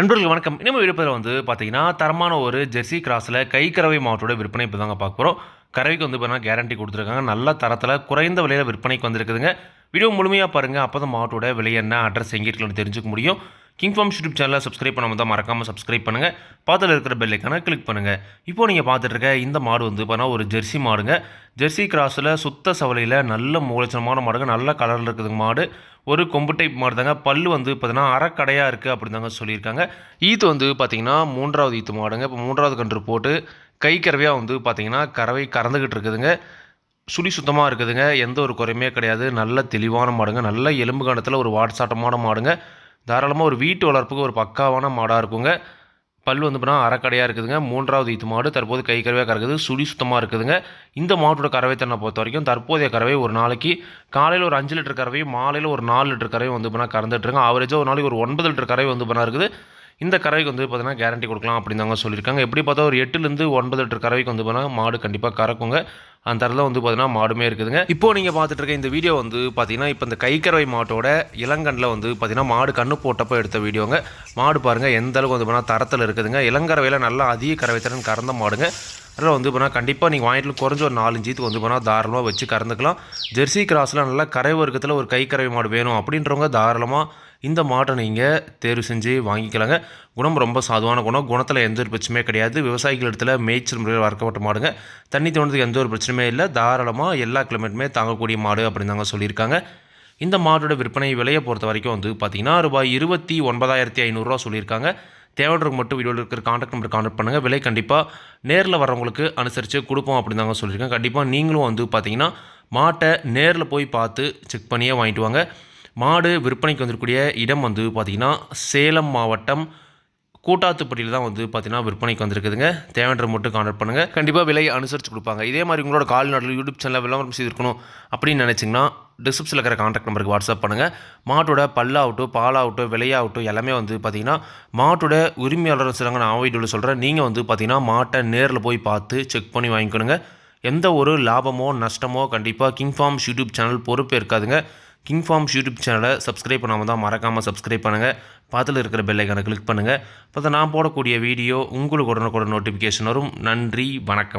நண்பர்கள் வணக்கம். இனிமேல் விடுப்பதில் வந்து பார்த்தீங்கன்னா தரமான ஒரு ஜெர்சி கிராஸில் கை கறவை மாவட்டோட விற்பனை இப்போ தாங்க பார்க்க போகிறோம் கறவைக்கு வந்து பார்த்தீங்கன்னா கேரண்டி கொடுத்துருக்காங்க. நல்ல தரத்தில் குறைந்த விலையில் விற்பனைக்கு வந்திருக்குதுங்க. வீடியோ முழுமையாக பாருங்கள் அப்போ தான் மாவட்டோட விலை என்ன அட்ரஸ் எங்கே இருக்குன்னு தெரிஞ்சுக்க முடியும். கிங் ஃபார்ம் யூடியூப் சேனலை சப்ஸ்கிரைப் பண்ணாமல் தான் மறக்காமல் சப்ஸ்கிரைப் பண்ணுங்கள் பார்த்துல இருக்கிற பெல்லைக்கான கிளிக் பண்ணுங்கள் இப்போ நீங்கள் பார்த்துட்டு இருக்க இந்த மாடு வந்து பார்த்தா ஒரு ஜெர்சி மாடுங்க. ஜெர்சி கிராஸில் சுத்த சவலையில் நல்ல மூலச்சனமான மாடுங்க. நல்ல கலரில் இருக்குதுங்க மாடு. ஒரு கொம்பு டைப் மாடு தாங்க பல்லு வந்து பார்த்தீங்கன்னா அறக்கடையாக இருக்குது அப்படின்னு தாங்க சொல்லியிருக்காங்க. ஈத்து வந்து பார்த்திங்கன்னா மூன்றாவது ஈத்து மாடுங்க. இப்போ மூன்றாவது கன்று போட்டு கை கறவையாக வந்து பார்த்தீங்கன்னா கறவை கறந்துக்கிட்டு இருக்குதுங்க. சுழி சுத்தமாக இருக்குதுங்க. எந்த ஒரு குறையுமே கிடையாது. நல்ல தெளிவான மாடுங்க. நல்ல எலும்பு கணத்தில் ஒரு வாட்சாட்டமான மாடுங்க. தாராளமாக ஒரு வீட்டு வளர்ப்புக்கு ஒரு பக்காவான மாடாக இருக்குங்க. பல் வந்து பார்த்தா அறக்கடையாக இருக்குதுங்க. மூன்றாவது ஈத்து மாடு. தற்போது கை கறவையாக கறக்குது. சுழி சுத்தமாக இருக்குதுங்க. இந்த மாட்டோட கறவை தன்னை பொறுத்த வரைக்கும். தற்போதைய கறவை ஒரு நாளைக்கு காலையில் ஒரு அஞ்சு லிட்டர் கறவையும் மாலையில் ஒரு நாலு லிட்டர் கறவையும் வந்து பண்ணால் கறந்துட்டுருங்க ஆவரேஜாக ஒரு நாளைக்கு ஒரு ஒன்பது லிட்டர் கறவை வந்து பண்ணா இருக்குது. இந்த கறவைக்கு வந்து பார்த்தீங்கன்னா கேரண்டி கொடுக்கலாம் அப்படின்னு அவங்க சொல்லியிருக்காங்க. எப்படி பார்த்தா ஒரு எட்டுலேருந்து ஒன்பது லிட்டர் கறவைக்கு வந்து பார்த்தீங்கன்னா மாடு கண்டிப்பாக கறக்குங்க. அந்த தரத்தில் வந்து பார்த்தீங்கன்னா மாடுமே இருக்குதுங்க. இப்போ நீங்கள் பார்த்துட்டு இருக்க இந்த வீடியோ வந்து பார்த்தீங்கன்னா இப்போ இந்த கைக்கறவை மாட்டோட இளங்கண்ணில் வந்து பார்த்தீங்கன்னா மாடு கண்ணு போட்டப்போ எடுத்த வீடியோங்க. மாடு பாருங்கள் எந்த அளவுக்கு வந்து பார்த்தீங்கன்னா தரத்தில் இருக்குதுங்க. இளங்கறவையில் நல்லா அதிக கறவை திறன் கறந்த மாடுங்க. அதில் வந்து போனால் கண்டிப்பாக நீங்கள் வாங்கிட்டு குறைஞ்ச ஒரு நாலு ஜீத்துக்கு வந்து பார்த்தா தாராளமாக வச்சு கறந்துக்கலாம். ஜெர்சி கிராஸில் நல்லா கரை வர்க்கத்தில் ஒரு கை கறவை மாடு வேணும் அப்படின்றவங்க தாராளமாக இந்த மாட்டை நீங்கள் தேர்வு செஞ்சு வாங்கிக்கலாங்க. குணம் ரொம்ப சாதுவான குணம். குணத்தில் எந்த ஒரு பிரச்சனையுமே கிடையாது. விவசாயிகள் இடத்துல மேய்ச்சல் முறையில் வளர்க்கப்பட்ட மாடுங்க. தண்ணி தோணுறதுக்கு எந்த ஒரு பிரச்சனையுமே இல்லை. தாராளமாக எல்லா கிலோமீட்டருமே தாங்கக்கூடிய மாடு அப்படின்னு தாங்க சொல்லியிருக்காங்க. இந்த மாட்டோட விற்பனை விலையை பொறுத்த வரைக்கும் வந்து பார்த்தீங்கன்னா ரூபாய் இருபத்தி ஒன்பதாயிரத்தி ஐநூறுரூவா சொல்லியிருக்காங்க. தேவைன்றவங்க மட்டும் வீடியோவில் இருக்கிற காண்டாக்ட் நம்பர் காண்டாக்ட் பண்ணுங்கள் விலை கண்டிப்பாக நேரில் வரவங்களுக்கு அனுசரித்து கொடுப்போம் அப்படின்னு தாங்க சொல்லியிருக்கேன் கண்டிப்பாக நீங்களும் வந்து பார்த்தீங்கன்னா மாட்டை நேரில் போய் பார்த்து செக் பண்ணியே வாங்கிட்டு வாங்க. மாடு விற்பனைக்கு வந்திருக்கக்கூடிய இடம் வந்து பார்த்திங்கன்னா சேலம் மாவட்டம் கூட்டாத்துப்பட்டியில் தான் வந்து பார்த்தீங்கன்னா விற்பனைக்கு வந்திருக்குதுங்க. தேவைன்ற மட்டும் கான்டக்ட் பண்ணுங்கள் கண்டிப்பாக விலை அனுசரித்து கொடுப்பாங்க. இதே மாதிரி உங்களோட கால்நாட்டில் யூடியூப் சேனலில் விளம்பரம் செய்திருக்கணும் அப்படின்னு நினச்சிங்கன்னா டிஸ்கிரிப்ஷனில் இருக்கிற கான்டாக்ட் நம்பருக்கு வாட்ஸ்அப் பண்ணுங்கள் மாட்டோட பல்லாகட்டும் பாலாகட்டும் விலையாகட்டும் எல்லாமே வந்து பார்த்தீங்கன்னா மாட்டோட உரிமையாளர் சிலங்க நான் வீடியோவில் சொல்கிறேன் நீங்கள் வந்து பார்த்திங்கன்னா மாட்டை நேரில் போய் பார்த்து செக் பண்ணி வாங்கிக்கணுங்க. எந்த ஒரு லாபமோ நஷ்டமோ கண்டிப்பாக கிங் ஃபார்ம்ஸ் யூடியூப் சேனல் பொறுப்பே இருக்காதுங்க கிங் ஃபார்ம்ஸ் யூடியூப் சேனலை சப்ஸ்கிரைப் பண்ணாமல் தான் மறக்காமல் சப்ஸ்கிரைப் பண்ணுங்கள் பார்த்துல இருக்கிற பெல்லைக்கான கிளிக் பண்ணுங்கள் அப்போ நான் போடக்கூடிய வீடியோ உங்களுக்கு உடனுக்குடன் நோட்டிஃபிகேஷன் வரும். நன்றி வணக்கம்.